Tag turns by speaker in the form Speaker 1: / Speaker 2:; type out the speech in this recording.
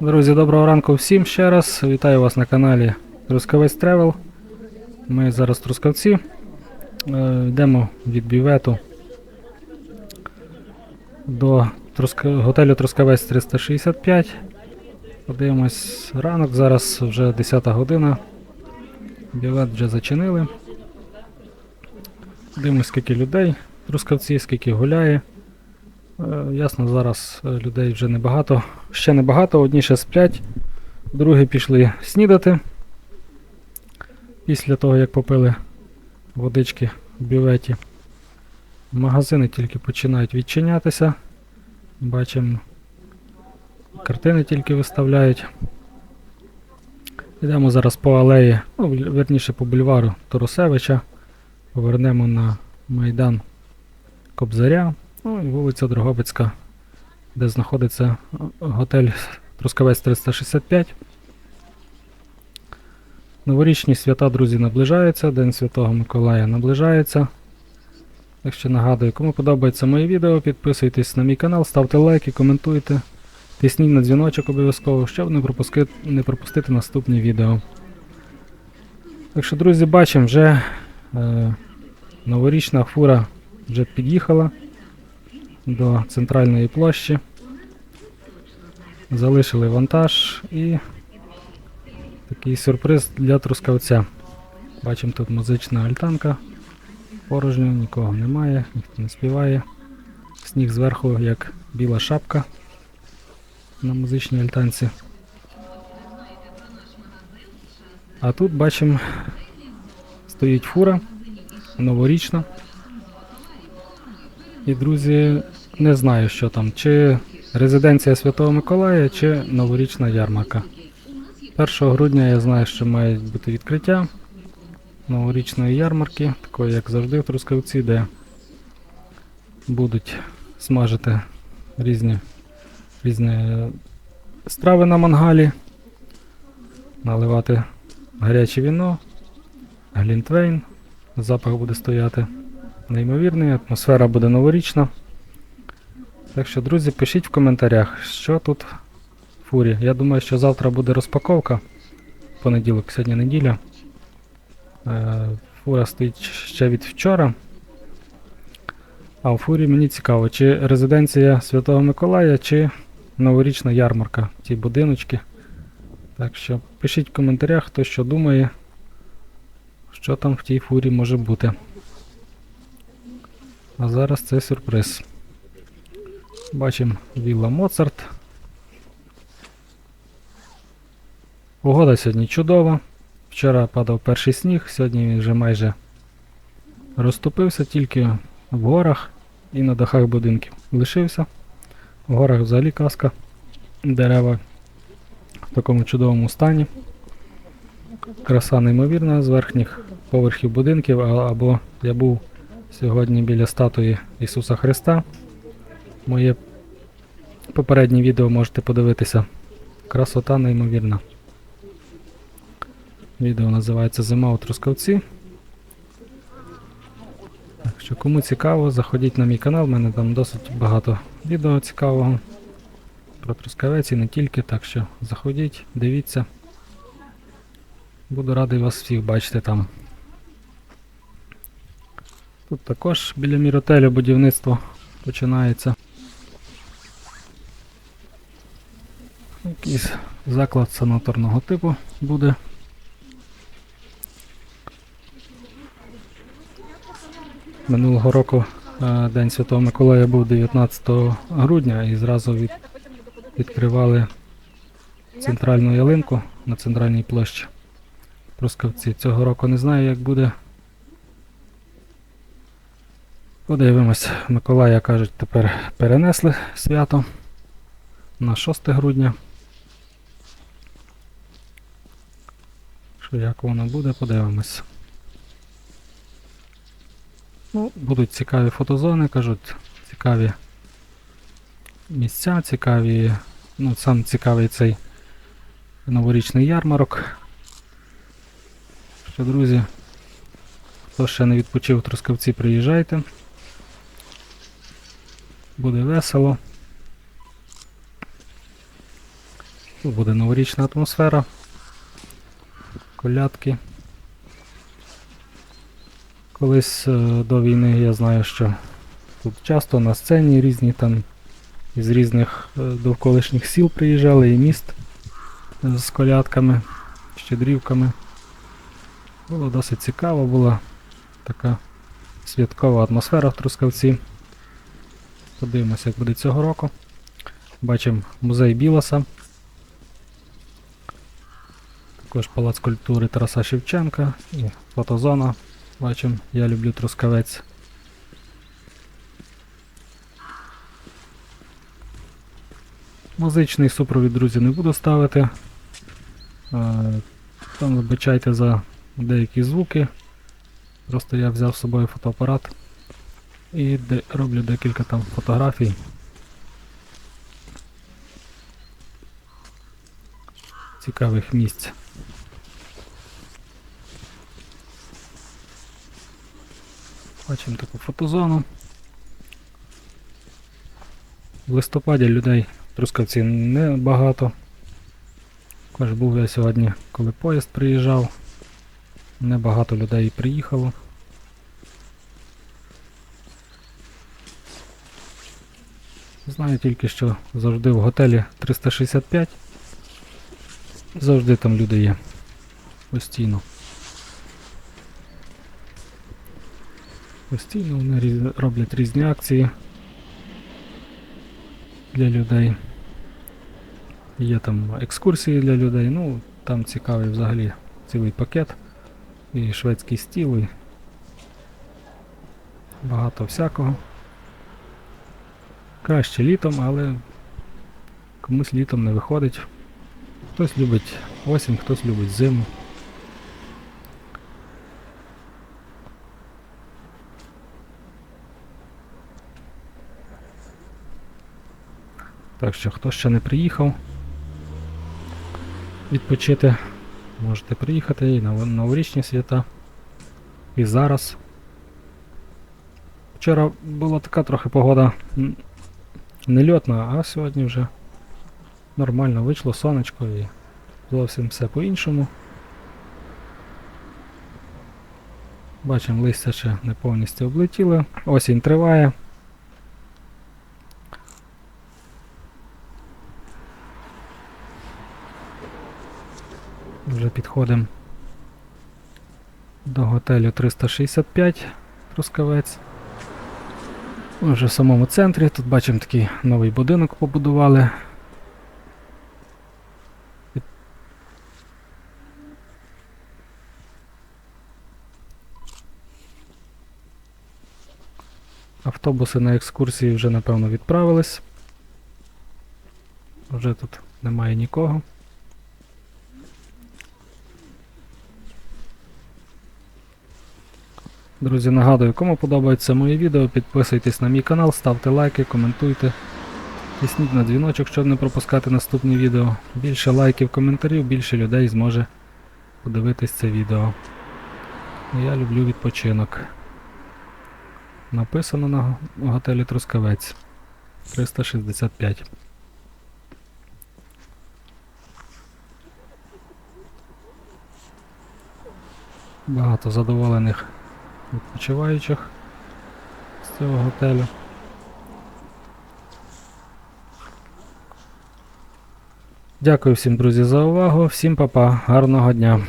Speaker 1: Друзі, доброго ранку всім ще раз. Вітаю вас на каналі Трускавець Тревел. Ми зараз Трускавці. Е, Йдемо від бювету до готелю Трускавець 365. Подивимось ранок, зараз вже 10 година. Бювет вже зачинили. Дивимось, скільки людей Трускавці, скільки гуляє. Е, Ясно, зараз е, людей вже небагато. Ще небагато, одні ще сплять, другі пішли снідати. Після того, як попили водички в бюветі. Магазини тільки починають відчинятися. Бачимо, картини тільки виставляють. Йдемо зараз по алеї, ну, верніше по бульвару Торосевича. Повернемо на Майдан Кобзаря. Ну і вулиця Дрогобицька, де знаходиться готель Трускавець 365. Новорічні свята, друзі, наближаються, День Святого Миколая наближається. Так що нагадую, кому подобається моє відео, підписуйтесь на мій канал, ставте лайки, коментуйте, тисніть на дзвіночок обов'язково, щоб не пропускати, не пропустити наступні відео. Так що, друзі, бачимо, вже е, новорічна фура вже під'їхала до центральної площі. Залишили вантаж і такий сюрприз для трускавця. Бачимо тут музична альтанка. Порожньо, нікого немає, ніхто не співає. Сніг зверху як біла шапка на музичній альтанці. А тут бачимо стоїть фура новорічна. І, друзі, не знаю, що там, чи резиденція Святого Миколая, чи новорічна ярмарка. 1 грудня я знаю, що має бути відкриття новорічної ярмарки, такої, як завжди в Трускавці, де будуть смажити різні, різні страви на мангалі, наливати гаряче віно, глінтвейн, запах буде стояти неймовірний, атмосфера буде новорічна. Так що, друзі, пишіть в коментарях, що тут в фурі. Я думаю, що завтра буде розпаковка. Понеділок, сьогодні неділя. Е, Фура стоїть ще від вчора. А у фурі мені цікаво, чи резиденція Святого Миколая, чи новорічна ярмарка, ті будиночки. Так що пишіть в коментарях, хто що думає, що там в тій фурі може бути. А зараз це сюрприз. Бачимо Вілла Моцарт. Погода сьогодні чудова. Вчора падав перший сніг, сьогодні він вже майже розтопився тільки в горах і на дахах будинків. Лишився. В горах взагалі казка. Дерева в такому чудовому стані. Краса неймовірна з верхніх поверхів будинків, або я був сьогодні біля статуї Ісуса Христа. Моє попереднє відео можете подивитися. Красота неймовірна. Відео називається Зима у Трускавці. Що кому цікаво, заходіть на мій канал, в мене там досить багато відео цікавого про Трускавець і не тільки, так що заходіть, дивіться. Буду радий вас всіх бачити там. Тут також біля міротелю будівництво починається. Якийсь заклад санаторного типу буде. Минулого року е, День Святого Миколая був 19 грудня і зразу від, відкривали центральну ялинку на центральній площі. Трускавці. Цього року не знаю, як буде. Подивимось, Миколая кажуть, тепер перенесли свято на 6 грудня. Що як воно буде, подивимось. Ну, будуть цікаві фотозони, кажуть, цікаві місця, цікаві, ну, сам цікавий цей новорічний ярмарок. Що, друзі, хто ще не відпочив Трускавці, приїжджайте. Буде весело. Тут буде новорічна атмосфера. Колядки. Колись е, до війни я знаю, що тут часто на сцені різні там із різних е, довколишніх сіл приїжджали і міст е, з колядками, щедрівками. Було досить цікаво, була така святкова атмосфера в Трускавці. Подивимося, як буде цього року. Бачимо музей Білоса. Також палац культури Тараса Шевченка і фотозона. Бачимо, я люблю Трускавець. Музичний супровід, друзі, не буду ставити. Е, Там вибачайте за деякі звуки. Просто я взяв з собою фотоапарат і роблю декілька там фотографій. Цікавих місць. Бачимо таку фотозону. В листопаді людей Трускавці небагато. Також був я сьогодні, коли поїзд приїжджав. Небагато людей приїхало. Знаю тільки, що завжди в готелі 365. Завжди там люди є. Постійно. Постійно вони роблять різні акції для людей. Є там екскурсії для людей, ну там цікавий взагалі цілий пакет. І шведський стіл, і багато всякого. Краще літом, але комусь літом не виходить. Хтось любить осінь, хтось любить зиму. Так що, хто ще не приїхав відпочити, можете приїхати і на новорічні свята. І зараз. Вчора була така трохи погода нельотна, а сьогодні вже нормально вийшло сонечко і зовсім все по-іншому. Бачимо, листя ще не повністю облетіло. Осінь триває. Вже підходимо до готелю 365 Трускавець. Ми Вже в самому центрі. Тут бачимо такий новий будинок побудували. Автобуси на екскурсії вже напевно відправились. Вже тут немає нікого. Друзі, нагадую, кому подобається моє відео, підписуйтесь на мій канал, ставте лайки, коментуйте. Тисніть на дзвіночок, щоб не пропускати наступні відео. Більше лайків, коментарів, більше людей зможе подивитись це відео. Я люблю відпочинок. Написано на готелі Трускавець 365. Багато задоволених відпочиваючих з цього готелю. Дякую всім, друзі, за увагу. Всім па-па, гарного дня.